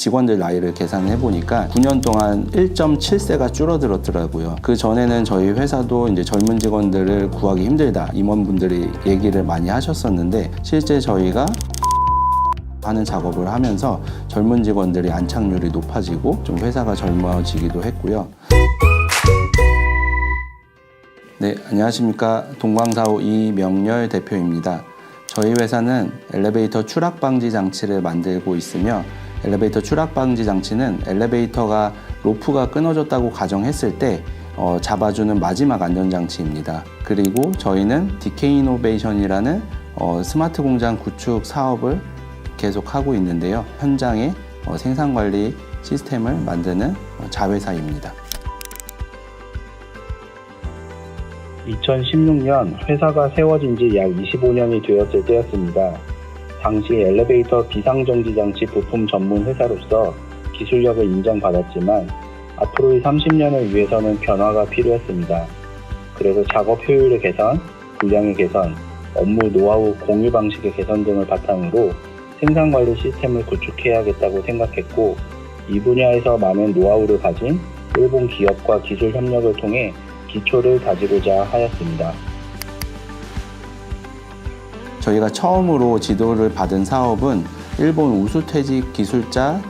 직원들 나이를 계산해 보니까 9년 동안 1.7세가 줄어들었더라고요. 그 전에는 저희 회사도 이제 젊은 직원들을 구하기 힘들다 임원분들이 얘기를 많이 하셨었는데 실제 저희가 하는 작업을 하면서 젊은 직원들이 안착률이 높아지고 좀 회사가 젊어지기도 했고요. 네, 안녕하십니까. 동광사호 이명렬 대표입니다. 저희 회사는 엘리베이터 추락 방지 장치를 만들고 있으며 엘리베이터 추락 방지 장치는 엘리베이터가 로프가 끊어졌다고 가정했을 때 어, 잡아주는 마지막 안전장치입니다. 그리고 저희는 DK 이노베이션이라는 어, 스마트 공장 구축 사업을 계속하고 있는데요. 현장에 어, 생산관리 시스템을 만드는 어, 자회사입니다. 2016년 회사가 세워진 지 약 25년이 되었을 때였습니다. 당시 엘리베이터 비상정지 장치 부품 전문 회사로서 기술력을 인정받았지만 앞으로의 30년을 위해서는 변화가 필요했습니다. 그래서 작업 효율의 개선, 분량의 개선, 업무 노하우 공유 방식의 개선 등을 바탕으로 생산 관리 시스템을 구축해야겠다고 생각했고 이 분야에서 많은 노하우를 가진 일본 기업과 기술 협력을 통해 기초를 다지고자 하였습니다. 저희가 처음으로 지도를 받은 사업은 일본 우수퇴직 기술자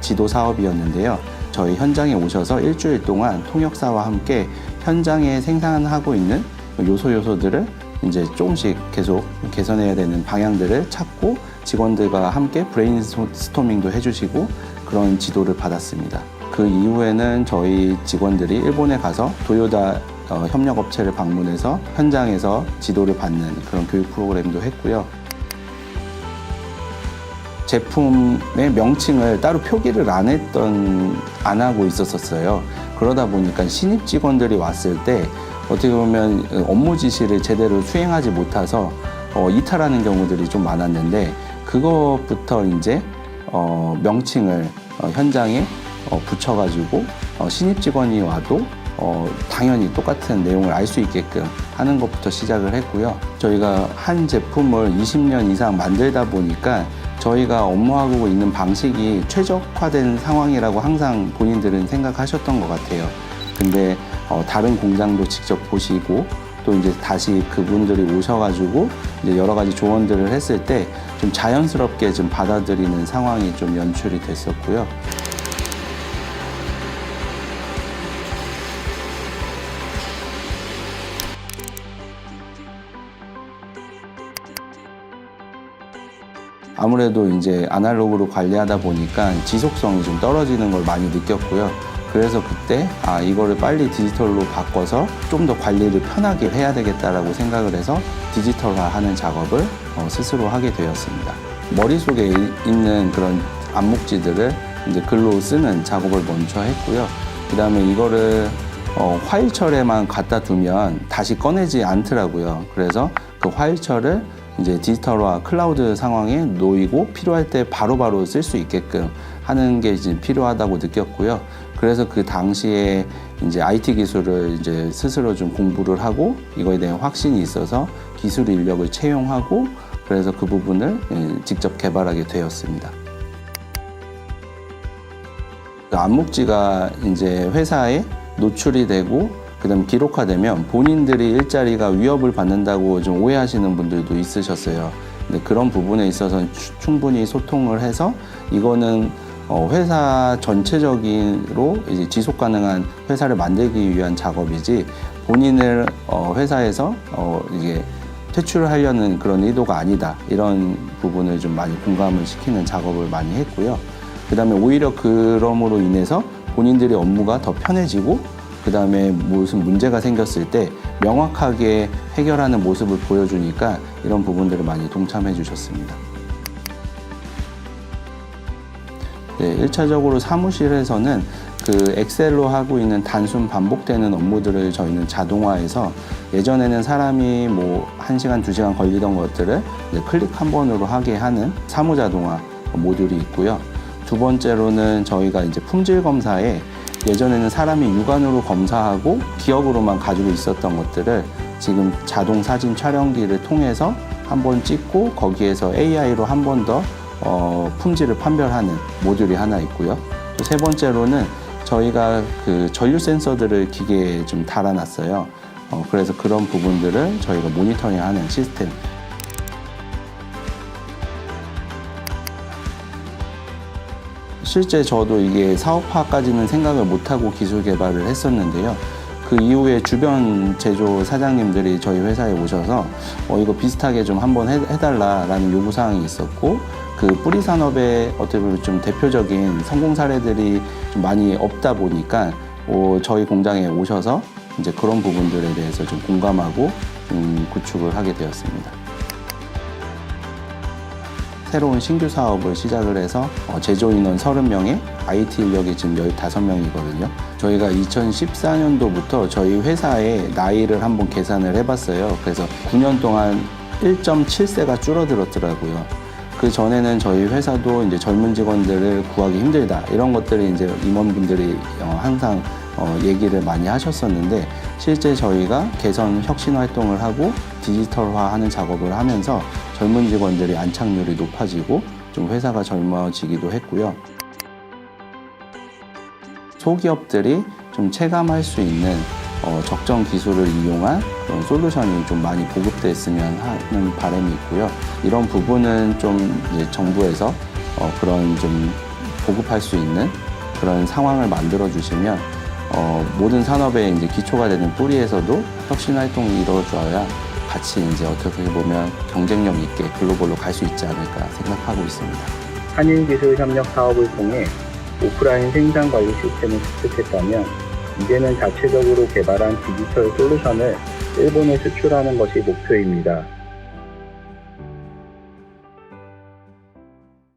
지도 사업이었는데요. 저희 현장에 오셔서 일주일 동안 통역사와 함께 현장에 생산하고 있는 요소 요소들을 이제 조금씩 계속 개선해야 되는 방향들을 찾고 직원들과 함께 브레인스토밍도 해주시고 그런 지도를 받았습니다. 그 이후에는 저희 직원들이 일본에 가서 도요다 어, 협력업체를 방문해서 현장에서 지도를 받는 그런 교육 프로그램도 했고요. 제품의 명칭을 따로 표기를 안 했던, 안 하고 있었었어요. 그러다 보니까 신입 직원들이 왔을 때 어떻게 보면 업무 지시를 제대로 수행하지 못해서 어, 이탈하는 경우들이 좀 많았는데 그것부터 이제 어, 명칭을 어, 현장에 어, 붙여가지고 어, 신입 직원이 와도 어, 당연히 똑같은 내용을 알 수 있게끔 하는 것부터 시작을 했고요. 저희가 한 제품을 20년 이상 만들다 보니까 저희가 업무하고 있는 방식이 최적화된 상황이라고 항상 본인들은 생각하셨던 것 같아요. 근데 어, 다른 공장도 직접 보시고 또 이제 다시 그분들이 오셔가지고 이제 여러 가지 조언들을 했을 때 좀 자연스럽게 좀 받아들이는 상황이 좀 연출이 됐었고요. 아무래도 이제 아날로그로 관리하다 보니까 지속성이 좀 떨어지는 걸 많이 느꼈고요. 그래서 그때 아 이거를 빨리 디지털로 바꿔서 좀 더 관리를 편하게 해야 되겠다라고 생각을 해서 디지털화하는 작업을 어, 스스로 하게 되었습니다. 머릿속에 이- 있는 그런 암묵지들을 이제 글로 쓰는 작업을 먼저 했고요. 그 다음에 이거를 어, 화일철에만 갖다 두면 다시 꺼내지 않더라고요. 그래서 그 화일철을 이제 디지털화 클라우드 상황에 놓이고 필요할 때 바로바로 쓸 수 있게끔 하는 게 이제 필요하다고 느꼈고요. 그래서 그 당시에 이제 IT 기술을 이제 스스로 좀 공부를 하고 이거에 대한 확신이 있어서 기술 인력을 채용하고 그래서 그 부분을 예, 직접 개발하게 되었습니다. 그 암묵지가 이제 회사에 노출이 되고 그다음 기록화되면 본인들이 일자리가 위협을 받는다고 좀 오해하시는 분들도 있으셨어요. 근데 그런 부분에 있어서 충분히 소통을 해서 이거는 어, 회사 전체적으로 이제 지속 가능한 회사를 만들기 위한 작업이지 본인을 어, 회사에서 어, 이게 퇴출을 하려는 그런 의도가 아니다 이런 부분을 좀 많이 공감을 시키는 작업을 많이 했고요. 그다음에 오히려 그럼으로 인해서 본인들의 업무가 더 편해지고 그 다음에 무슨 문제가 생겼을 때 명확하게 해결하는 모습을 보여주니까 이런 부분들을 많이 동참해 주셨습니다. 네, 1차적으로 사무실에서는 그 엑셀로 하고 있는 단순 반복되는 업무들을 저희는 자동화해서 예전에는 사람이 뭐 1시간, 2시간 걸리던 것들을 클릭 한 번으로 하게 하는 사무 자동화 모듈이 있고요. 두 번째로는 저희가 이제 품질 검사에 예전에는 사람이 육안으로 검사하고 기억으로만 가지고 있었던 것들을 지금 자동 사진 촬영기를 통해서 한 번 찍고 거기에서 AI로 한 번더 어, 품질을 판별하는 모듈이 하나 있고요. 또 세 번째로는 저희가 그 전류 센서들을 기계에 좀 달아놨어요. 어, 그래서 그런 부분들을 저희가 모니터링하는 시스템. 실제 저도 이게 사업화까지는 생각을 못하고 기술 개발을 했었는데요. 그 이후에 주변 제조 사장님들이 저희 회사에 오셔서 어, 이거 비슷하게 좀 한번 해, 해달라라는 요구사항이 있었고 그 뿌리 산업의 어떻게 보면 좀 대표적인 성공 사례들이 좀 많이 없다 보니까 어, 저희 공장에 오셔서 이제 그런 부분들에 대해서 좀 공감하고 음, 구축을 하게 되었습니다. 새로운 신규 사업을 시작을 해서 어, 제조 인원 30명에 IT 인력이 지금 15명이거든요. 저희가 2014년도부터 저희 회사의 나이를 한번 계산을 해봤어요. 그래서 9년 동안 1.7세가 줄어들었더라고요. 그 전에는 저희 회사도 이제 젊은 직원들을 구하기 힘들다 이런 것들이 이제 임원분들이 어, 항상 어, 얘기를 많이 하셨었는데 실제 저희가 개선 혁신 활동을 하고 디지털화하는 작업을 하면서 젊은 직원들이 안착률이 높아지고 좀 회사가 젊어지기도 했고요. 소기업들이 좀 체감할 수 있는 어, 적정 기술을 이용한 그런 솔루션이 좀 많이 보급됐으면 하는 바람이 있고요. 이런 부분은 좀 정부에서 어, 그런 좀 보급할 수 있는 그런 상황을 만들어 주시면 어, 모든 산업의 이제 기초가 되는 뿌리에서도 혁신 활동이 이루어져야 같이 이제 어떻게 보면 경쟁력 있게 글로벌로 갈 수 있지 않을까 생각하고 있습니다. 한인기술협력 사업을 통해 오프라인 생산 관리 시스템을 습득했다면 이제는 자체적으로 개발한 디지털 솔루션을 일본에 수출하는 것이 목표입니다.